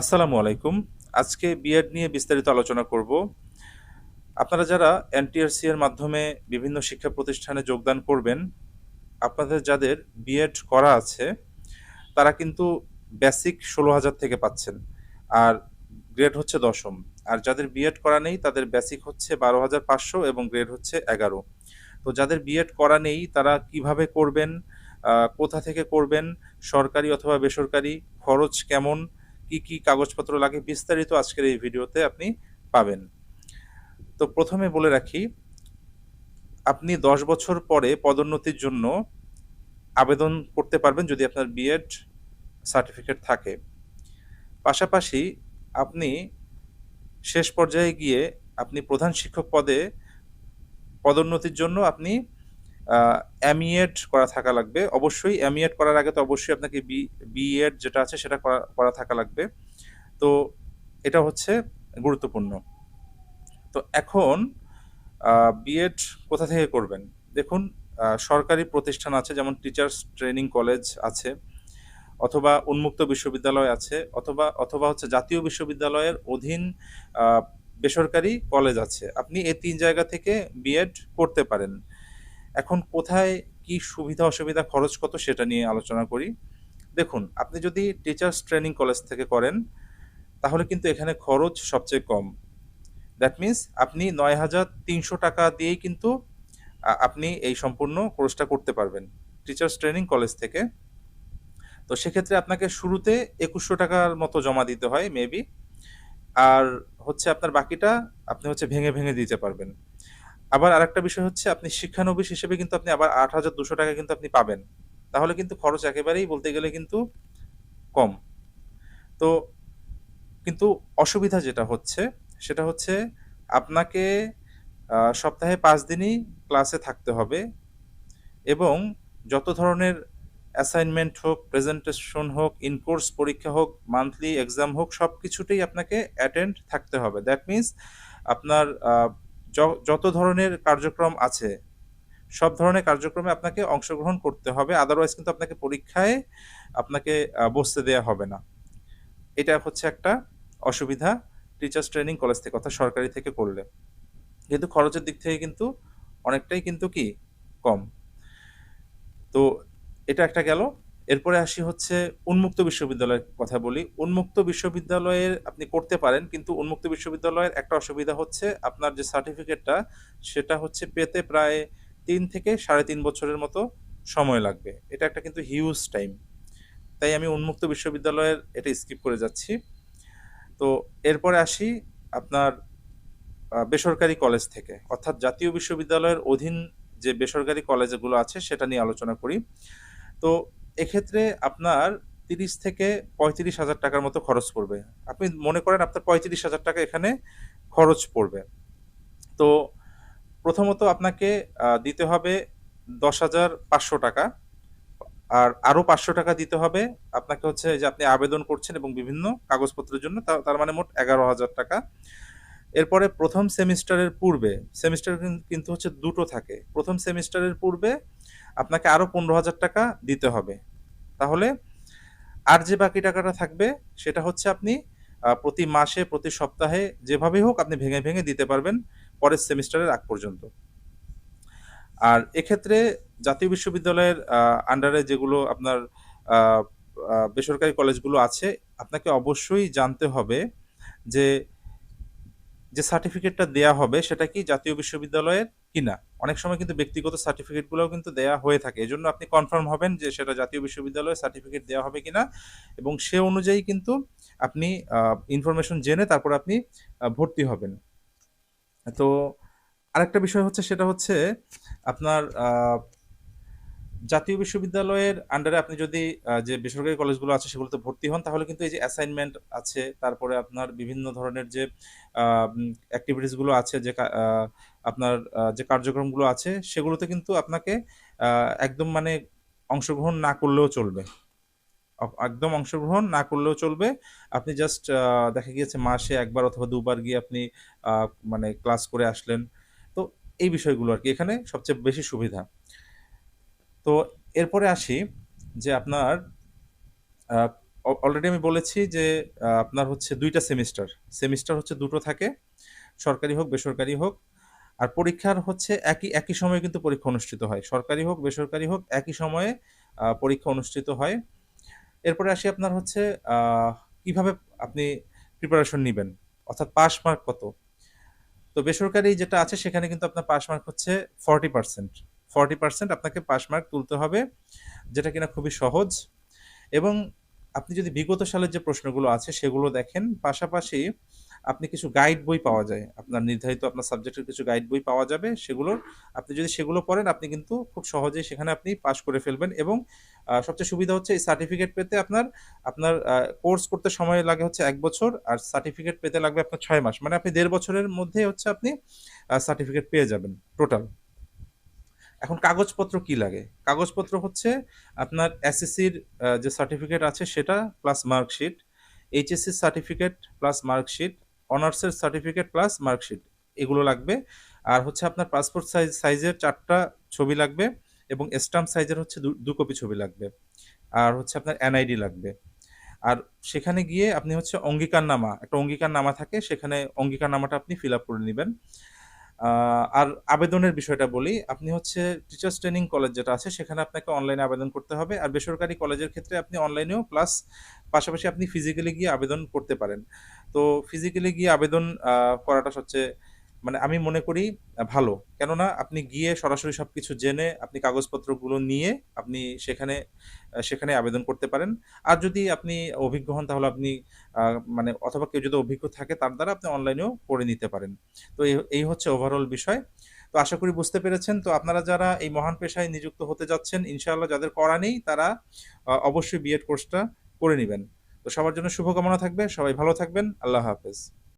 আসসালামু আলাইকুম। আজকে বিএড নিয়ে বিস্তারিত আলোচনা করব। আপনারা যারা এনটিআরসি এর মাধ্যমে বিভিন্ন শিক্ষা প্রতিষ্ঠানে যোগদান করবেন, আপনাদের যাদের বিএড করা আছে, তারা কিন্তু বেসিক ষোলো হাজার থেকে পাচ্ছেন, আর গ্রেড হচ্ছে দশম। আর যাদের বিএড করা নেই, তাদের বেসিক হচ্ছে বারো হাজার পাঁচশো এবং গ্রেড হচ্ছে এগারো। তো যাদের বিএড করা নেই, তারা কীভাবে করবেন কোথা থেকে করবেন, সরকারি অথবা বেসরকারি, খরচ কেমন কি কি কাগজপত্র লাগে বিস্তারিত আজকের এই ভিডিওতে আপনি পাবেন। তো প্রথমে বলে রাখি, আপনি দশ বছর পরে পদোন্নতির জন্য আবেদন করতে পারবেন যদি আপনার বিএড সার্টিফিকেট থাকে। পাশাপাশি আপনি শেষ পর্যায়ে গিয়ে আপনি প্রধান শিক্ষক পদে পদোন্নতির জন্য আপনি এমইএড করা থাকা লাগবে। অবশ্যই এমইএড করার আগে তো অবশ্যই আপনাকে বি বিএড যেটা আছে সেটা করা করা থাকা লাগবে। তো এটা হচ্ছে গুরুত্বপূর্ণ। তো এখন বিএড কোথা থেকে করবেন? দেখুন সরকারি প্রতিষ্ঠান আছে, যেমন টিচার্স ট্রেনিং কলেজ আছে, অথবা উন্মুক্ত বিশ্ববিদ্যালয় আছে, অথবা অথবা হচ্ছে জাতীয় বিশ্ববিদ্যালয়ের অধীন বেসরকারি কলেজ আছে। আপনি এই তিন জায়গা থেকে বিএড করতে পারেন। এখন কোথায় কি সুবিধা অসুবিধা, খরচ কত সেটা নিয়ে আলোচনা করি। দেখুন, আপনি যদি টিচার্স ট্রেনিং কলেজ থেকে করেন, তাহলে কিন্তু এখানে খরচ সবচেয়ে কম। দ্যাট মিন্স আপনি নয় হাজার তিনশো টাকা দিয়েই কিন্তু আপনি এই সম্পূর্ণ কোর্সটা করতে পারবেন টিচার্স ট্রেনিং কলেজ থেকে। তো সেক্ষেত্রে আপনাকে শুরুতে একুশশো টাকার মতো জমা দিতে হয় মেবি আর হচ্ছে আপনার বাকিটা আপনি হচ্ছে ভেঙে ভেঙে দিতে পারবেন। আবার আরেকটা বিষয় হচ্ছে, আপনি শিক্ষানবিশ হিসেবে কিন্তু আপনি আবার আট হাজার দুশো টাকা কিন্তু আপনি পাবেন। তাহলে কিন্তু খরচ একেবারেই বলতে গেলে কিন্তু কম। তো কিন্তু অসুবিধা যেটা হচ্ছে, সেটা হচ্ছে আপনাকে সপ্তাহে পাঁচ দিনই ক্লাসে থাকতে হবে এবং যত ধরনের অ্যাসাইনমেন্ট হোক প্রেজেন্টেশন হোক ইনকোর্স পরীক্ষা হোক মান্থলি এক্সাম হোক সব কিছুতেই আপনাকে অ্যাটেন্ড থাকতে হবে। দ্যাট মিন্স আপনার যত ধরনের কার্যক্রম আছে, সব ধরনের কার্যক্রমে আপনাকে অংশগ্রহণ করতে হবে আদারওয়াইজ কিন্তু আপনাকে পরীক্ষায় আপনাকে বসতে দেওয়া হবে না। এটা হচ্ছে একটা অসুবিধা টিচার্স ট্রেনিং কলেজ থেকে অর্থাৎ সরকারি থেকে করলে। কিন্তু খরচের দিক থেকে কিন্তু অনেকটাই কিন্তু কি? কম। তো এটা একটা গেল। এরপরে আসি হচ্ছে উন্মুক্ত বিশ্ববিদ্যালয়ের কথা বলি। উন্মুক্ত বিশ্ববিদ্যালয়ের আপনি করতে পারেন, কিন্তু উন্মুক্ত বিশ্ববিদ্যালয়ের একটা অসুবিধা হচ্ছে আপনার যে সার্টিফিকেটটা, সেটা হচ্ছে পেতে প্রায় তিন থেকে সাড়ে তিন বছরের মতো সময় লাগবে। এটা একটা কিন্তু হিউজ টাইম তাই আমি উন্মুক্ত বিশ্ববিদ্যালয়ের এটা স্কিপ করে যাচ্ছি। তো এরপরে আসি আপনার বেসরকারি কলেজ থেকে। অর্থাৎ জাতীয় বিশ্ববিদ্যালয়ের অধীন যে বেসরকারি কলেজগুলো আছে, সেটা নিয়ে আলোচনা করি। তো এক্ষেত্রে আপনার তিরিশ থেকে পঁয়ত্রিশ হাজার টাকার মতো খরচ পড়বে। আপনি মনে করেন আপনার পঁয়ত্রিশ হাজার টাকা এখানে খরচ পড়বে। তো প্রথমত আপনাকে দিতে হবে দশ হাজার পাঁচশো টাকা। আর আরও পাঁচশো টাকা দিতে হবে আপনাকে হচ্ছে যে আপনি আবেদন করছেন এবং বিভিন্ন কাগজপত্রের জন্য তার মানে মোট এগারো হাজার টাকা। এরপরে প্রথম সেমিস্টারের পূর্বে, সেমিস্টার কিন্তু হচ্ছে দুটো থাকে। প্রথম সেমিস্টারের পূর্বে আপনাকে আরও পনেরো হাজার টাকা দিতে হবে। তাহলে আর যে বাকি টাকাটা থাকবে, সেটা হচ্ছে আপনি প্রতি মাসে, প্রতি সপ্তাহে যেভাবেই হোক আপনি ভেঙে ভেঙে দিতে পারবেন পরের সেমিস্টারের আগ পর্যন্ত। আর এক্ষেত্রে জাতীয় বিশ্ববিদ্যালয়ের আন্ডারে যেগুলো আপনার বেসরকারি কলেজগুলো আছে, আপনাকে অবশ্যই জানতে হবে যে যে সার্টিফিকেটটা দেয়া হবে, সেটা কি জাতীয় বিশ্ববিদ্যালয়ের? কিনা অনেক সময় কিন্তু ব্যক্তিগত সার্টিফিকেটগুলোও কিন্তু দেয়া হয়ে থাকে। এজন্য আপনি কনফার্ম হবেন যে সেটা জাতীয় বিশ্ববিদ্যালয়ের সার্টিফিকেট দেওয়া হবে কিনা এবং সে অনুযায়ী কিন্তু আপনি ইনফরমেশন জেনে তারপর আপনি ভর্তি হবেন। তো আরেকটা বিষয় হচ্ছে, সেটা হচ্ছে আপনার জাতীয় বিশ্ববিদ্যালয়ের আন্ডারে আপনি যদি যে বেসরকারি কলেজগুলো আছে সেগুলোতে ভর্তি হন, তাহলে কিন্তু এই যে অ্যাসাইনমেন্ট আছে, তারপরে আপনার বিভিন্ন ধরনের যে অ্যাক্টিভিটিসগুলো আছে, যে আপনার যে কার্যক্রমগুলো আছে, সেগুলোতে কিন্তু আপনাকে একদম মানে অংশগ্রহণ না করলেও চলবে। একদম অংশগ্রহণ না করলেও চলবে। আপনি জাস্ট দেখা গিয়েছে মাসে একবার অথবা দুবার গিয়ে আপনি মানে ক্লাস করে আসলেন। তো এই বিষয়গুলো আর কি, এখানে সবচেয়ে বেশি সুবিধা। তো এরপরে আসি যে আপনার অলরেডি আমি বলেছি যে আপনার হচ্ছে দুইটা সেমিস্টার। সেমিস্টার হচ্ছে দুটো থাকে, সরকারি হোক, বেসরকারি হোক। আর পরীক্ষার হচ্ছে একই একই সময়ে কিন্তু পরীক্ষা অনুষ্ঠিত হয়। সরকারি হোক, বেসরকারি হোক, একই সময়ে পরীক্ষা অনুষ্ঠিত হয়। এরপরে আসি আপনার হচ্ছে কীভাবে আপনি প্রিপারেশন নেবেন? অর্থাৎ পাস মার্ক কত? তো বেসরকারি যেটা আছে সেখানে কিন্তু আপনার পাস মার্ক হচ্ছে ফর্টি পার্সেন্ট ফর্টি পার্সেন্ট আপনাকে পাস মার্ক তুলতে হবে, যেটা কিনা খুবই সহজ। এবং আপনি যদি বিগত সালের যে প্রশ্নগুলো আছে, সেগুলো দেখেন, পাশাপাশি আপনি কিছু গাইড বই পাওয়া যায়। আপনার নির্ধারিত আপনার সাবজেক্টের কিছু গাইড বই পাওয়া যাবে সেগুলোর আপনি যদি সেগুলো পড়েন, আপনি কিন্তু খুব সহজেই সেখানে আপনি পাস করে ফেলবেন এবং সবচেয়ে সুবিধা হচ্ছে এই সার্টিফিকেট পেতে আপনার আপনার কোর্স করতে সময় লাগে হচ্ছে এক বছর আর সার্টিফিকেট পেতে লাগবে আপনার ছয় মাস। মানে আপনি দেড় বছরের মধ্যে হচ্ছে আপনি সার্টিফিকেট পেয়ে যাবেন টোটাল এখন কাগজপত্র কি লাগে? কাগজপত্র হচ্ছে আপনার এসএসসির যে সার্টিফিকেট আছে সেটা প্লাস মার্কশিট এইচএসসির সার্টিফিকেট প্লাস মার্কশিট অনার্সের সার্টিফিকেট প্লাস মার্কশিট এগুলো লাগবে। আর হচ্ছে আপনার পাসপোর্ট সাইজ সাইজের চারটা ছবি লাগবে এবং স্টাম্প সাইজের হচ্ছে দু- কপি ছবি লাগবে। আর হচ্ছে আপনার এনআইডি লাগবে। আর সেখানে গিয়ে আপনি হচ্ছে অঙ্গীকারনামা, একটা অঙ্গীকারনামা থাকে, সেখানে অঙ্গীকারনামাটা আপনি ফিল আপ করে নেবেন। আর আবেদনের বিষয়টা বলি, আপনি হচ্ছে টিচার্স ট্রেনিং কলেজ যেটা আছে, সেখানে আপনাকে অনলাইনে আবেদন করতে হবে। আর বেসরকারি কলেজের ক্ষেত্রে আপনি অনলাইনেও প্লাস পাশাপাশি আপনি ফিজিক্যালি গিয়ে আবেদন করতে পারেন। তো ফিজিক্যালি গিয়ে আবেদন করাটা সবচেয়ে মানে আমি মনে করি ভালো। কেননা আপনি গিয়ে সরাসরি সব কিছু জেনে আপনি কাগজপত্রগুলো নিয়ে আপনি সেখানে সেখানে আবেদন করতে পারেন। আর যদি আপনি অভিজ্ঞ হন, তাহলে আপনি মানে অথবা কেউ যদি অভিজ্ঞ থাকে, তার দ্বারা আপনি অনলাইনেও করে নিতে পারেন। তো এই হচ্ছে ওভারঅল বিষয়। তো আশা করি বুঝতে পেরেছেন। তো আপনারা যারা এই মহান পেশায় নিযুক্ত হতে যাচ্ছেন, ইনশাআল্লাহ যাদের করা নেই, তারা অবশ্যই বিএড কোর্সটা করে নেবেন। তো সবার জন্য শুভকামনা থাকবে। সবাই ভালো থাকবেন। আল্লাহ হাফেজ।